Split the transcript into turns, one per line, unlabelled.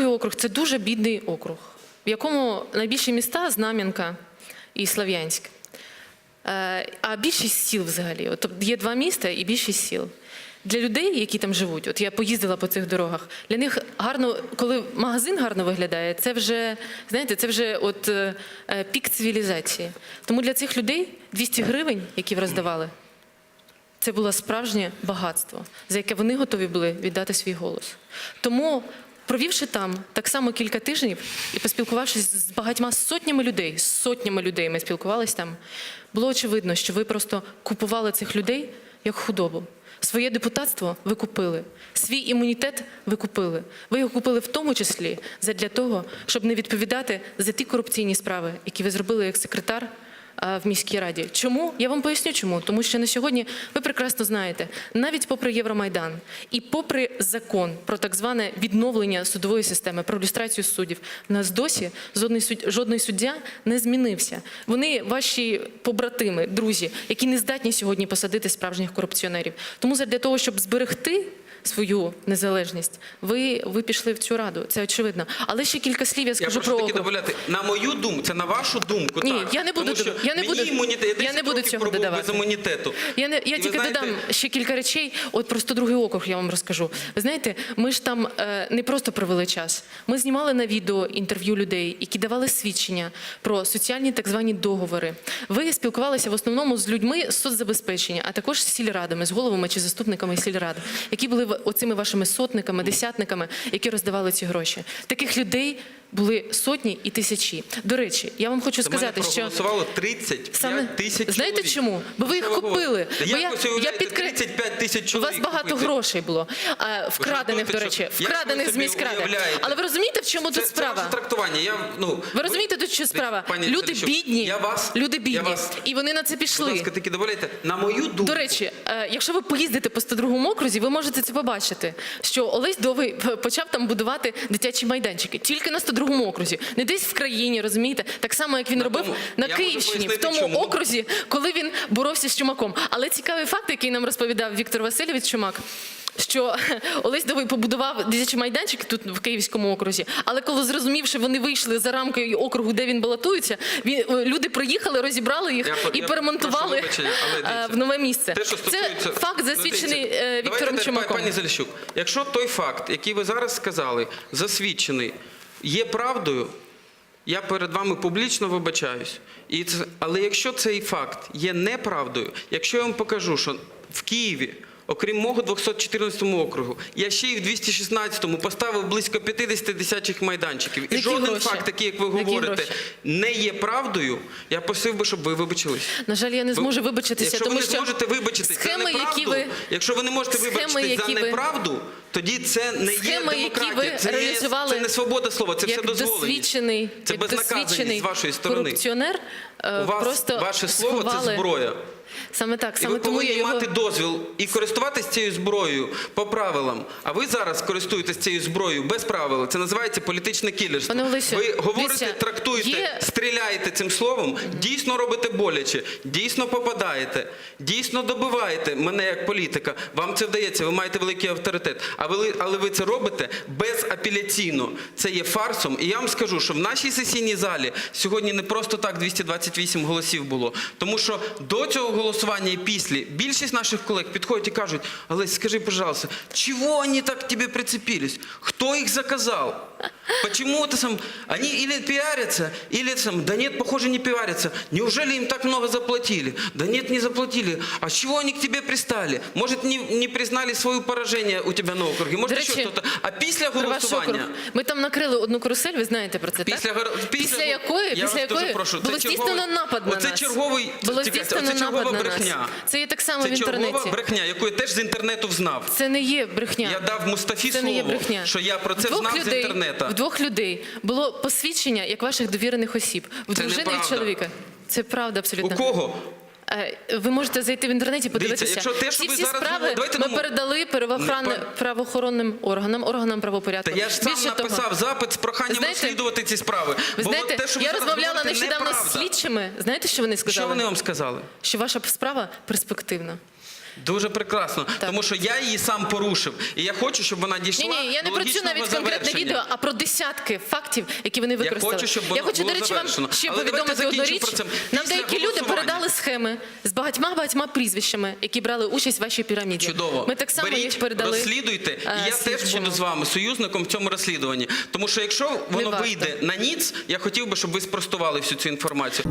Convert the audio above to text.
102 округ це дуже бідний округ, в якому найбільші міста Знам'янка і Слов'янськ. Е, А більшість сіл взагалі. От є два міста і більшість сіл. Для людей, які там живуть, от я поїздила по цих дорогах, для них гарно, коли магазин гарно виглядає, це вже, знаєте, це вже от е, е, пік цивілізації. Тому для цих людей 200 гривень, які роздавали, це було справжнє багатство, за яке вони готові були віддати свій голос. Тому, провівши там так само кілька тижнів і поспілкувавшись з багатьма сотнями людей, з сотнями людей ми спілкувалися там, було очевидно, що ви просто купували цих людей як худобу. Своє депутатство ви купили, свій імунітет ви купили. Ви його купили в тому числі для того, щоб не відповідати за ті корупційні справи, які ви зробили як секретар в міській раді. Чому? Я вам поясню чому. Тому що на сьогодні ви прекрасно знаєте, навіть попри Євромайдан і попри закон про так зване відновлення судової системи, про люстрацію суддів, в нас досі жодний, суд, жодний суддя не змінився. Вони ваші побратими, друзі, які не здатні сьогодні посадити справжніх корупціонерів. Тому для того, щоб зберегти. Свою незалежність, ви, ви пішли в цю раду, це очевидно. Але ще кілька слів я
Я
скажу
прошу
про
таки додати. На мою думку, це на вашу думку.
Ні,
так.
я не буду
Тому
я не буду-
імунітет,
я
10
не буду цього додавати.
без імунітету.
Я не я
І
тільки
знаєте,
додам ще кілька речей. От про 102 округ я вам розкажу. Ви знаєте, ми ж там е, не просто провели час. Ми знімали на відео інтерв'ю людей, які давали свідчення про соціальні так звані договори. Ви спілкувалися в основному з людьми з соцзабезпечення, а також з сільрадами, з головами чи заступниками сільрад, які були оцими вашими сотниками, десятниками, які роздавали ці гроші. Таких людей були сотні і тисячі. До речі, я вам хочу сказати, що
проголосувало 35
Саме
тисяч
знаєте
чоловік.
чому? Бо ви їх купили. Бо я, я
уявляєте
підкре...
35 тисяч
У вас багато
купити?
грошей було, а, вкрадених, до речі, вкрадених з міськради. Але ви розумієте, в чому
Це,
тут
це
справа?
ваше трактування. Я, ну,
Ви розумієте, тут що справа?
Пані
Люди бідні,
я вас,
люди
я
бідні,
вас,
і вони на це
будь
пішли.
ласка, таки дозволяйте. На мою думку,
До речі, е, якщо ви поїздите по 102 окрузі, ви можете це побачити, що Олесь Довгий почав там будувати дитячі майданчики тільки на 102 окрузі, не десь в країні, розумієте? Так само, як він
На
робив
тому-
на Київщині, в тому
чому.
окрузі, коли він боровся з чумаком. Але цікавий факт, який нам розповідав Віктор Васильович Чумак. Що Олесь Довгий побудував дитячі майданчики тут в Київському окрузі, але коли зрозумів, що вони вийшли за рамки округу, де він балотується, він е, люди приїхали, розібрали їх
Я
і
я
перемонтували
прошу вибачення,
е, в нове місце.
Те, що
Це факт
Ну,
засвідчений е, Віктором
давайте,
Чумаком.
Пані Заліщук, якщо той факт, який ви зараз сказали, засвідчений, є правдою, я перед вами публічно вибачаюсь. І це, але якщо цей факт є неправдою, якщо я вам покажу, що в Києві, окрім мого 214 округу, я ще й в 216-му поставив близько 50 дитячих майданчиків. І
Які
жоден
гроші?
факт, такий, як ви
Які
говорите,
гроші?
не є правдою, я просив би, щоб ви вибачились.
На жаль, я не зможу вибачитися,
Якщо
тому
ви не
що
зможете вибачитись
схеми,
за неправду,
які ви
якщо ви не можете
схеми,
вибачитись за
ви-
неправду, тоді це не
Схеми,
є демократія. Це,
реалізували
це не свобода слова, це все дозволеність. Це
як
безнаказаність з вашої сторони.
корупціонер. е,
У вас ваше слово
сховали.
це зброя.
Саме так,
І
саме
ви
тому я
повинні
його
мати дозвіл і користуватись цією зброєю по правилам. А ви зараз користуєтесь цією зброєю без правил. Це називається політичне кілерство.
Пане Олесю,
ви говорите,
дивіться,
трактуєте,
є-
стріляєте цим словом, дійсно робите боляче, дійсно попадаєте, дійсно добиваєте мене як політика. Вам це вдається, ви маєте великий авторитет. А ви, але ви це робите безапеляційно. Це є фарсом. І я вам скажу, що в нашій сесійній залі сьогодні не просто так 228 голосів було. Тому що до цього голосування і після більшість наших колег підходять і кажуть: Олесь, скажи, пожалуйста, чого вони так тебе прицепились? Хто їх заказав? Почему это сам... Они или пиарятся, или сам... Да нет, похоже, не пиарятся. Неужели им так много заплатили? Да нет, не заплатили. А с чего они к тебе пристали? Может, не, не признали свое поражение у тебя на округе? Может,
До
еще
речі,
что-то? А після
про ваш округ.
голосування...
Ми там накрили одну карусель, ви знаєте про це,
Після,
так?
гор-
Після якої,
Я
після
дуже
якої
прошу,
було
це
здійснено
черговий-
напад на
оце
нас.
черговий,
було
чекайте,
здійснено
оце чергова
напад на
брехня.
нас. Це є так само
Це
в інтернеті.
чергова брехня, яку я теж з інтернету взнав.
Це не є брехня.
Я дав Мустафі
Це не є
слово,
брехня.
що я про це
двох
знав з
людей,
інтернету.
В двох людей було посвідчення як ваших довірених осіб. В
Це
дружини і
неправда.
чоловіка. Це правда
У
абсолютно.
кого?
Е, Ви можете зайти в інтернеті, подивитися.
якщо те, що
Ці
ви
всі
зараз
справи
говорите, давайте
ми
дамо-
передали правоохран-
Не пар-
правоохоронним органам, органам правопорядку.
Та я ж сам
Більше того,
написав запит з проханням
Знаєте,
розслідувати ці справи.
ви
Бо
знаєте,
те, що ви
я
зараз
розмовляла
говорите,
нещодавно з
неправда.
слідчими. Знаєте, що вони сказали?
Що вони вам сказали?
Що ваша справа перспективна.
Дуже прекрасно,
Так.
тому що я її сам порушив, і я хочу, щоб вона дійшла.
Ні, ні, я не цю навіть конкретне відео, а про десятки фактів, які вони використали.
хочу, щоб воно
я хочу,
було
до речі,
завершено.
вам ще
Але
повідомити одну річ.
про це.
Нам деякі люди передали схеми з багатьма багатьма прізвищами, які брали участь в вашій піраміді.
Чудово.
Ми так само
Беріть,
їх передали.
розслідуйте, і
е,
я теж буду з вами союзником в цьому розслідуванні. Тому що якщо воно вийде на ніц, я хотів би, щоб ви спростували всю цю інформацію.